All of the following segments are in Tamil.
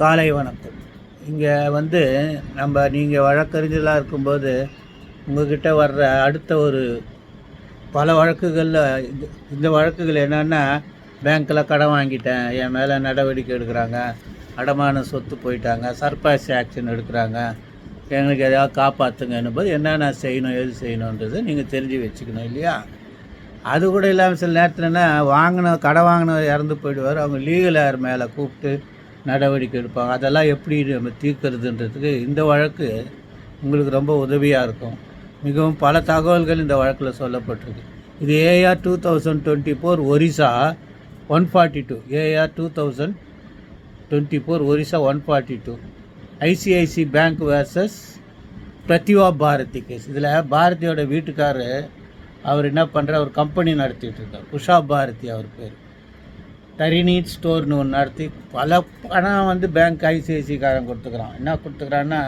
காலை வணக்கம். இங்கே வந்து நம்ம நீங்கள் வழக்கறிஞர்களாக இருக்கும்போது உங்ககிட்ட வர்ற அடுத்த ஒரு பல வழக்குகளில் இந்த இந்த வழக்குகள் என்னென்னா பேங்க்கில் கடன் வாங்கிட்டேன் என் மேலே நடவடிக்கை எடுக்கிறாங்க அடமான சொத்து போயிட்டாங்க சர்பாஸ் ஆக்ஷன் எடுக்கிறாங்க எங்களுக்கு எதாவது காப்பாற்றுங்கன்னும் போது என்னென்ன செய்யணும் எது செய்யணுன்றது நீங்கள் தெரிஞ்சு வச்சுக்கணும் இல்லையா? அது கூட இல்லாமல் சில நேரத்துலனா வாங்கின கடை வாங்கினவர் இறந்து போயிடுவார் அவங்க லீகல் ஏர் மேலே கூப்பிட்டு நடவடிக்கை எடுப்பாங்க. அதெல்லாம் எப்படி நம்ம தீர்க்கிறதுன்றதுக்கு இந்த வழக்கு உங்களுக்கு ரொம்ப உதவியாக இருக்கும். மிகவும் பல தகவல்கள் இந்த வழக்கில் சொல்லப்பட்டிருக்கு. இது AR two thousand twenty four Orissa one forty two AR two thousand twenty four Orissa one forty two ICIC bank versus Prativa Bharati case இதில் பாரதியோட வீட்டுக்காரர் அவர் என்ன பண்ணுறார் அவர் கம்பெனி நடத்திட்டு இருக்கார். உஷா பாரதி அவர் பேர். தரிநீட் ஸ்டோர்னு ஒன்று நடத்தி பல பணம் வந்து பேங்க் ஐசிஐசிக்காரன் கொடுத்துக்கிறான். என்ன கொடுத்துக்கிறான்னா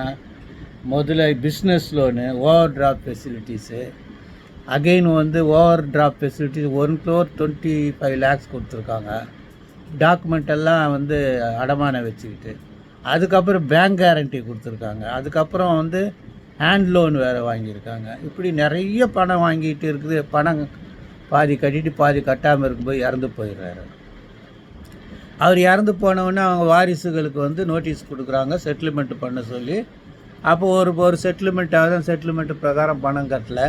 முதல்ல business loan overdraft facilities again வந்து overdraft facilities one crore twenty five lakhs கொடுத்துருக்காங்க. டாக்குமெண்ட் எல்லாம் வந்து அடமானம் வச்சுக்கிட்டு. அதுக்கப்புறம் பேங்க் கேரண்டி கொடுத்துருக்காங்க. அதுக்கப்புறம் வந்து ஹேண்ட் லோன் வேறு வாங்கியிருக்காங்க. இப்படி நிறைய பணம் வாங்கிட்டு இருக்குது. பணம் பாதி கட்டிட்டு பாதி கட்டாமல் இருக்கும்போது இறந்து போயிடுறாரு. அவர் இறந்து போனவுடனே அவங்க வாரிசுகளுக்கு வந்து நோட்டீஸ் கொடுக்குறாங்க செட்டில்மெண்ட் பண்ண சொல்லி. அப்போ ஒரு ஒரு செட்டில்மெண்ட்டாக தான் செட்டில்மெண்ட் பிரகாரம் பணம் கட்டலை.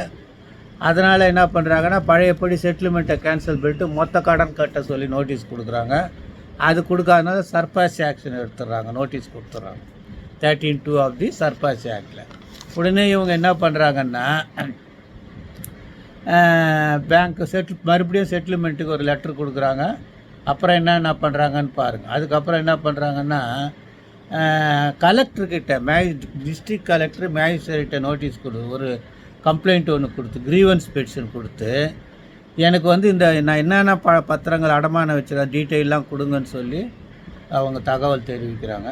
அதனால் என்ன பண்ணுறாங்கன்னா பழையப்படி செட்டில்மெண்ட்டை கேன்சல் பண்ணிட்டு மொத்த கடன் கட்ட சொல்லி நோட்டீஸ் கொடுக்குறாங்க. அது கொடுக்காதனால சர்பாஸ் ஆக்ஷன் எடுத்துடுறாங்க நோட்டீஸ் கொடுத்துட்றாங்க. Thirteen two of the SARFAESI ஆக்டில் உடனே இவங்க என்ன பண்ணுறாங்கன்னா பேங்க் செட்டில் மறுபடியும் செட்டில்மெண்ட்டுக்கு ஒரு லெட்ரு கொடுக்குறாங்க. அப்புறம் என்னென்ன பண்ணுறாங்கன்னு பாருங்கள் அதுக்கப்புறம் என்ன பண்ணுறாங்கன்னா கலெக்டர்கிட்ட மேஜ் டிஸ்ட்ரிக்ட் கலெக்டர் மேஜிஸ்ட்ரேட்டை நோட்டீஸ் கொடு ஒரு கம்ப்ளைண்ட் ஒன்று கொடுத்து க்ரீவன்ஸ் பெட்டிஷன் கொடுத்து எனக்கு வந்து இந்த நான் என்னென்ன ப பத்திரங்கள் அடமானம் வச்சுருக்கேன் டீட்டெயிலாம் கொடுங்கன்னு சொல்லி அவங்க தகவல் தெரிவிக்கிறாங்க.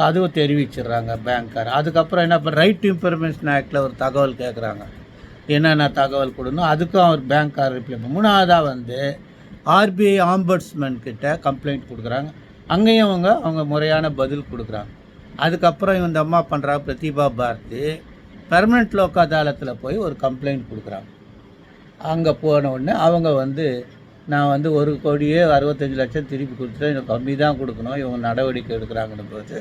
அதுவும் தெரிவிச்சிடுறாங்க பேங்க்கார் அதுக்கப்புறம் என்ன பண்ண ரைட் இன்ஃபர்மேஷன் ஆக்டில் ஒரு தகவல் கேட்குறாங்க என்னென்ன தகவல் கொடுணும் அதுக்கும் அவர் பேங்க்கார் ரிப்ளை மூணாவதாக வந்து ஆர்பிஐ ஆம்பர்ட்ஸ்மேன் கிட்ட கம்ப்ளைண்ட் கொடுக்குறாங்க. அங்கேயும் அவங்க அவங்க முறையான பதில் கொடுக்குறாங்க. அதுக்கப்புறம் இந்த அம்மா பண்ணுறா பிரதிபா பாரதி பெர்மனெண்ட் லோக் அதாலத்தில் போய் ஒரு கம்ப்ளைண்ட் கொடுக்குறாங்க. அங்கே போன உடனே அவங்க வந்து நான் வந்து ஒரு கோடியே அறுபத்தஞ்சு லட்சம் திருப்பி கொடுத்துட்டேன் எனக்கு கம்மி தான் கொடுக்கணும் இவங்க நடவடிக்கை எடுக்கிறாங்கன்னு போது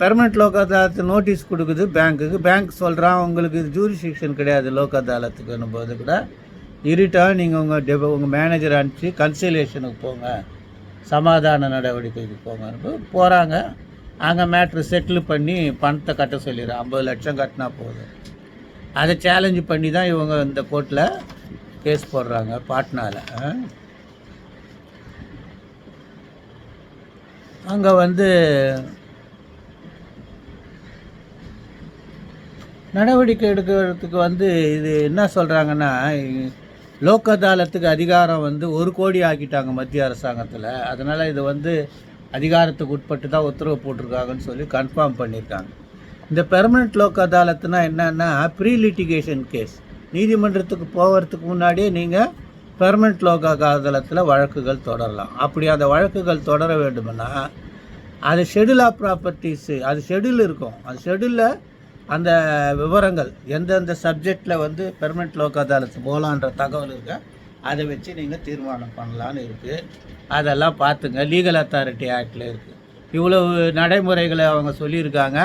பெர்மனெண்ட் லோக் அதாலத்து நோட்டீஸ் கொடுக்குது பேங்க்குக்கு பேங்க் சொல்கிறான் உங்களுக்கு ஜூரிஸ்டிக்ஷன் கிடையாது லோக் அதாலத்துக்குன்னு போது கூட இருட்டாக நீங்கள் உங்கள் டெப உங்கள் மேனேஜர் அனுப்பிச்சு கன்சலேஷனுக்கு போங்க. சமாதான நடவடிக்கைக்கு போங்க. போகிறாங்க அங்கே மேட்ரு செட்டில் பண்ணி பணத்தை கட்ட சொல்லிடுறேன். ஐம்பது லட்சம் கட்டினா போதும். அதை சேலஞ்சு பண்ணி தான் இவங்க இந்த கோர்ட்டில் கேஸ் போடுறாங்க பாட்னாவில் அங்கே வந்து நடவடிக்கை எடுக்கிறதுக்கு வந்து இது என்ன சொல்கிறாங்கன்னா லோக் அதாலத்துக்கு அதிகாரம் வந்து ஒரு கோடி ஆக்கிட்டாங்க மத்திய அரசாங்கத்தில். அதனால் இது வந்து அதிகாரத்துக்கு உட்பட்டு தான் உத்தரவு போட்டிருக்காங்கன்னு சொல்லி கன்ஃபார்ம் பண்ணியிருக்காங்க இந்த பெர்மனெண்ட் லோக் அதாலத்துனா என்னன்னா ப்ரீ லிட்டிகேஷன் கேஸ் நீதிமன்றத்துக்கு போகிறதுக்கு முன்னாடியே நீங்கள் பெர்மனெண்ட் லோக் அதாலத்தில் வழக்குகள் தொடரலாம். அப்படி அந்த வழக்குகள் தொடர வேண்டுமென்னா அது ஷெடியூல் ஆஃப் ப்ராப்பர்ட்டிஸு அது ஷெடியூல் இருக்கும். அது ஷெடியூலில் அந்த விவரங்கள் எந்தெந்த சப்ஜெக்டில் வந்து பெர்மனெண்ட் லோக் அதாலத்து போகலான்ற தகவல் இருக்கா. அதை வச்சு நீங்கள் தீர்மானம் பண்ணலான்னு இருக்குது அதெல்லாம் பார்த்துங்க. லீகல் அத்தாரிட்டி ஆக்டில் இருக்குது இவ்வளவு நடைமுறைகளை அவங்க சொல்லியிருக்காங்க.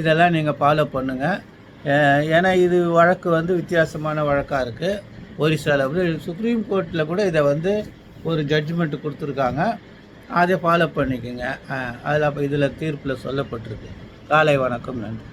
இதெல்லாம் நீங்கள் ஃபாலோ பண்ணுங்கள் ஏன்னா இது வழக்கு வந்து வித்தியாசமான வழக்காக இருக்குது ஒரிசாவில் சுப்ரீம் கோர்ட்டில் கூட இதை வந்து ஒரு ஜட்ஜ்மெண்ட் கொடுத்துருக்காங்க. அதை ஃபாலோ பண்ணிக்கோங்க. அதில் அப்போ இதில் தீர்ப்பில் சொல்லப்பட்டிருக்கு. காலை வணக்கம் நன்றி.